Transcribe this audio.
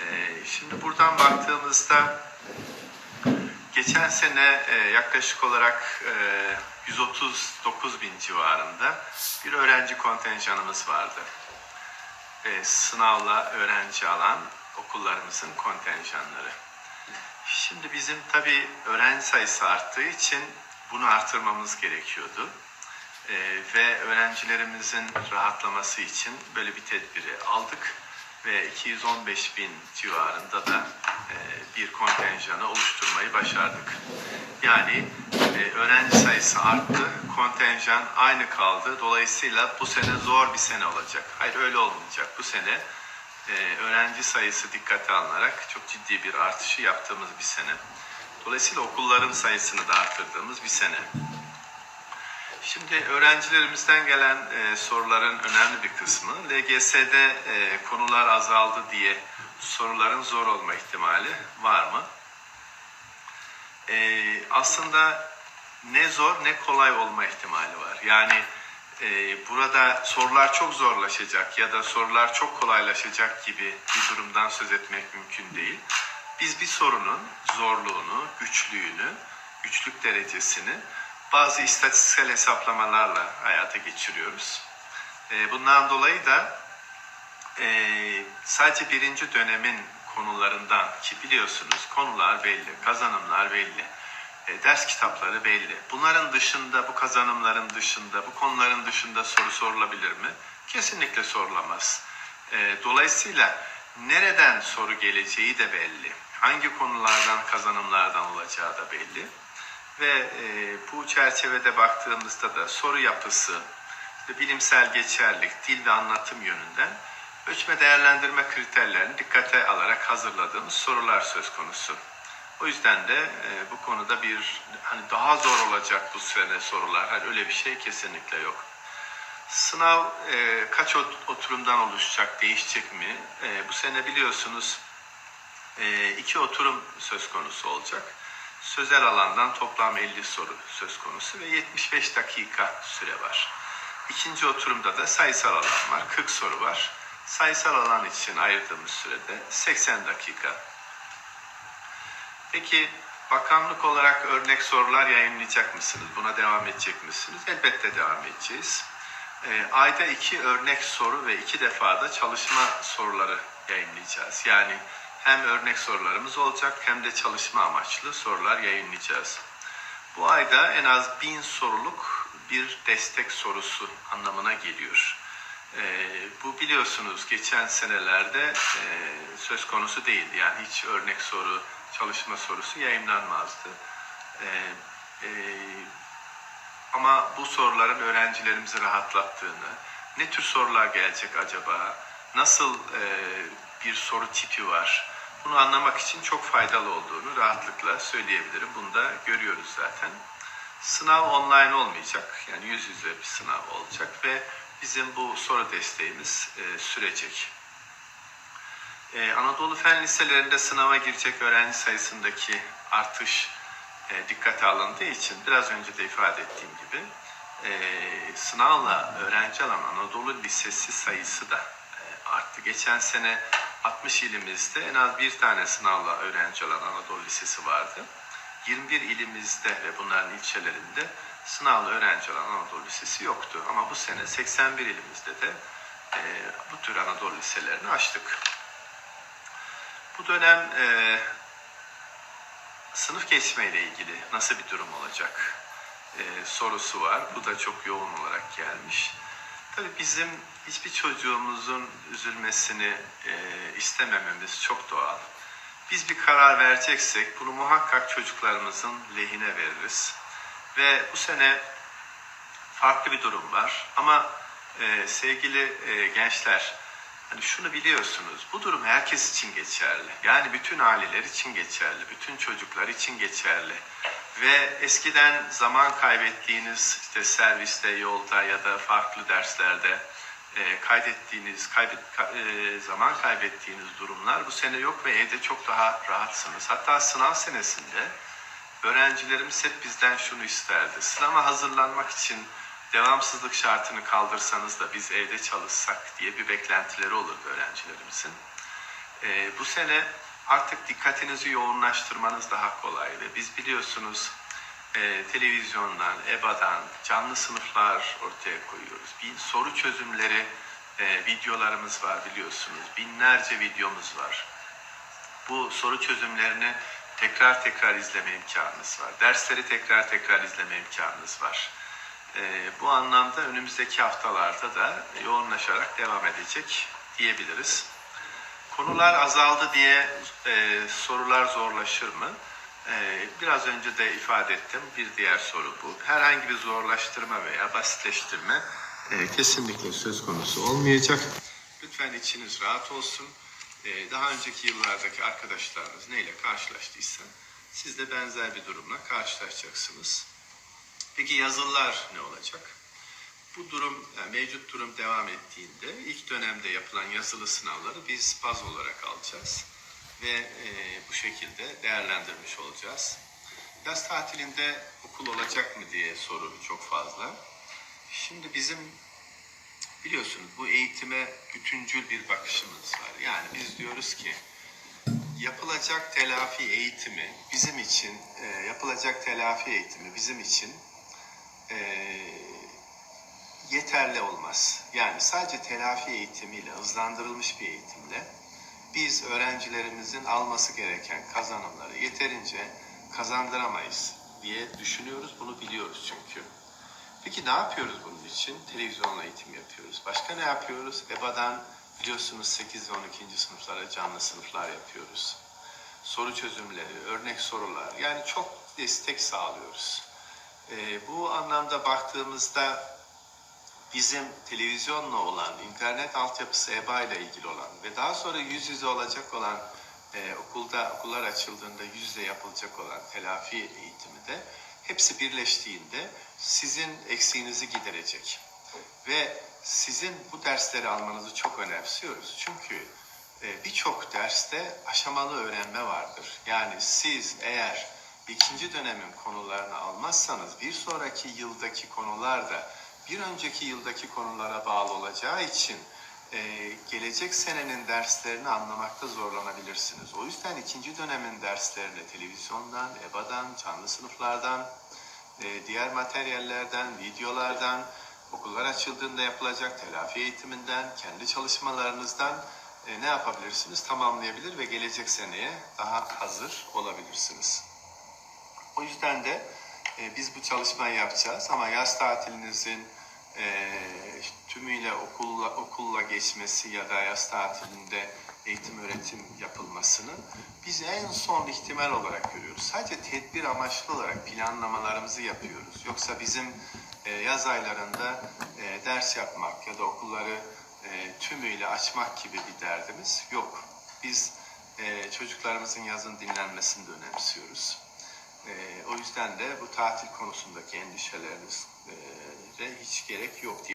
E, şimdi buradan baktığımızda geçen sene e, yaklaşık olarak e, 139 bin civarında bir öğrenci kontenjanımız vardı. E, sınavla öğrenci alan okullarımızın kontenjanları. Şimdi bizim tabii öğrenci sayısı arttığı için bunu artırmamız gerekiyordu. Ee, ve öğrencilerimizin rahatlaması için böyle bir tedbiri aldık ve 215 bin civarında da e, bir kontenjanı oluşturmayı başardık. Yani e, öğrenci sayısı arttı, kontenjan aynı kaldı. Dolayısıyla bu sene zor bir sene olacak. Hayır öyle olmayacak. Bu sene e, öğrenci sayısı dikkate alınarak çok ciddi bir artışı yaptığımız bir sene. Dolayısıyla okulların sayısını da arttırdığımız bir sene. Şimdi öğrencilerimizden gelen e, soruların önemli bir kısmı LGS'de e, konular azaldı diye soruların zor olma ihtimali var mı? E, aslında ne zor ne kolay olma ihtimali var. Yani e, burada sorular çok zorlaşacak ya da sorular çok kolaylaşacak gibi bir durumdan söz etmek mümkün değil. Biz bir sorunun zorluğunu, güçlüğünü, güçlük derecesini bazı istatistiksel hesaplamalarla hayata geçiriyoruz. E, bundan dolayı da e, sadece birinci dönemin konularından ki biliyorsunuz konular belli, kazanımlar belli, e, ders kitapları belli. Bunların dışında, bu kazanımların dışında, bu konuların dışında soru sorulabilir mi? Kesinlikle sorulamaz. Dolayısıyla nereden soru geleceği de belli. Hangi konulardan, kazanımlardan olacağı da belli. Ve e, bu çerçevede baktığımızda da soru yapısı, işte bilimsel geçerlik, dil ve anlatım yönünden ölçme değerlendirme kriterlerini dikkate alarak hazırladığımız sorular söz konusu. O yüzden de e, bu konuda bir hani daha zor olacak bu sene sorular. Hani öyle bir şey kesinlikle yok. Sınav e, kaç ot- oturumdan oluşacak, değişecek mi? E, bu sene biliyorsunuz e, iki oturum söz konusu olacak. Sözel alandan toplam 50 soru söz konusu ve 75 dakika süre var. İkinci oturumda da sayısal alan var, 40 soru var. Sayısal alan için ayırdığımız sürede 80 dakika. Peki bakanlık olarak örnek sorular yayınlayacak mısınız? Buna devam edecek misiniz? Elbette devam edeceğiz. E, ayda iki örnek soru ve iki defa da çalışma soruları yayınlayacağız. Yani hem örnek sorularımız olacak hem de çalışma amaçlı sorular yayınlayacağız. Bu ayda en az bin soruluk bir destek sorusu anlamına geliyor. E, bu biliyorsunuz geçen senelerde e, söz konusu değildi. Yani hiç örnek soru, çalışma sorusu yayınlanmazdı. E, e, ama bu soruların öğrencilerimizi rahatlattığını, ne tür sorular gelecek acaba, nasıl e, bir soru tipi var, bunu anlamak için çok faydalı olduğunu rahatlıkla söyleyebilirim. Bunu da görüyoruz zaten. Sınav online olmayacak, yani yüz yüze bir sınav olacak ve bizim bu soru desteğimiz e, sürecek. Ee, Anadolu Fen Liselerinde sınava girecek öğrenci sayısındaki artış e, dikkate alındığı için biraz önce de ifade ettiğim gibi e, sınavla öğrenci alan Anadolu Lisesi sayısı da e, arttı. Geçen sene 60 ilimizde en az bir tane sınavla öğrenci alan Anadolu Lisesi vardı. 21 ilimizde ve bunların ilçelerinde sınavla öğrenci alan Anadolu Lisesi yoktu. Ama bu sene 81 ilimizde de e, bu tür Anadolu Liselerini açtık. Bu dönem e, sınıf geçmeyle ilgili nasıl bir durum olacak e, sorusu var. Bu da çok yoğun olarak gelmiş. Tabii bizim hiçbir çocuğumuzun üzülmesini e, istemememiz çok doğal. Biz bir karar vereceksek bunu muhakkak çocuklarımızın lehine veririz. Ve bu sene farklı bir durum var. Ama e, sevgili e, gençler, hani şunu biliyorsunuz, bu durum herkes için geçerli. Yani bütün aileler için geçerli, bütün çocuklar için geçerli. Ve eskiden zaman kaybettiğiniz işte serviste, yolda ya da farklı derslerde e, kaydettiğiniz, kaybet, ka- e, zaman kaybettiğiniz durumlar bu sene yok ve evde çok daha rahatsınız. Hatta sınav senesinde öğrencilerimiz hep bizden şunu isterdi. Sınava hazırlanmak için devamsızlık şartını kaldırsanız da biz evde çalışsak diye bir beklentileri olurdu öğrencilerimizin. Ee, bu sene artık dikkatinizi yoğunlaştırmanız daha kolay ve biz biliyorsunuz e, televizyondan, EBA'dan canlı sınıflar ortaya koyuyoruz. Bir soru çözümleri e, videolarımız var biliyorsunuz. Binlerce videomuz var. Bu soru çözümlerini tekrar tekrar izleme imkanınız var. Dersleri tekrar tekrar izleme imkanınız var. E, bu anlamda önümüzdeki haftalarda da yoğunlaşarak devam edecek diyebiliriz. Konular azaldı diye e, sorular zorlaşır mı? E, biraz önce de ifade ettim. Bir diğer soru bu. Herhangi bir zorlaştırma veya basitleştirme e, kesinlikle söz konusu olmayacak. Lütfen içiniz rahat olsun. E, daha önceki yıllardaki arkadaşlarınız neyle karşılaştıysa siz de benzer bir durumla karşılaşacaksınız. Peki yazılılar ne olacak? Bu durum, yani mevcut durum devam ettiğinde ilk dönemde yapılan yazılı sınavları biz baz olarak alacağız ve e, bu şekilde değerlendirmiş olacağız. Yaz tatilinde okul olacak mı diye soru çok fazla. Şimdi bizim biliyorsunuz bu eğitime bütüncül bir bakışımız var. Yani biz diyoruz ki yapılacak telafi eğitimi bizim için, e, yapılacak telafi eğitimi bizim için e, yeterli olmaz. Yani sadece telafi eğitimiyle, hızlandırılmış bir eğitimle biz öğrencilerimizin alması gereken kazanımları yeterince kazandıramayız diye düşünüyoruz. Bunu biliyoruz çünkü. Peki ne yapıyoruz bunun için? Televizyonla eğitim yapıyoruz. Başka ne yapıyoruz? EBA'dan biliyorsunuz 8 ve 12. sınıflara canlı sınıflar yapıyoruz. Soru çözümleri, örnek sorular yani çok destek sağlıyoruz. Ee, bu anlamda baktığımızda bizim televizyonla olan, internet altyapısı EBA ile ilgili olan ve daha sonra yüz yüze olacak olan e, okulda okullar açıldığında yüz yüze yapılacak olan telafi eğitimi de hepsi birleştiğinde sizin eksiğinizi giderecek. Ve sizin bu dersleri almanızı çok önemsiyoruz. Çünkü e, birçok derste aşamalı öğrenme vardır. Yani siz eğer ikinci dönemin konularını almazsanız bir sonraki yıldaki konular da bir önceki yıldaki konulara bağlı olacağı için e, gelecek senenin derslerini anlamakta zorlanabilirsiniz. O yüzden ikinci dönemin derslerini televizyondan, EBA'dan, canlı sınıflardan, e, diğer materyallerden, videolardan, okullar açıldığında yapılacak telafi eğitiminden, kendi çalışmalarınızdan e, ne yapabilirsiniz? Tamamlayabilir ve gelecek seneye daha hazır olabilirsiniz. O yüzden de e, biz bu çalışmayı yapacağız ama yaz tatilinizin e, tümüyle okulla, okulla geçmesi ya da yaz tatilinde eğitim öğretim yapılmasını biz en son ihtimal olarak görüyoruz. Sadece tedbir amaçlı olarak planlamalarımızı yapıyoruz. Yoksa bizim e, yaz aylarında e, ders yapmak ya da okulları e, tümüyle açmak gibi bir derdimiz yok. Biz e, çocuklarımızın yazın dinlenmesini de önemsiyoruz. E, o yüzden de bu tatil konusundaki endişelerinize hiç gerek yok diye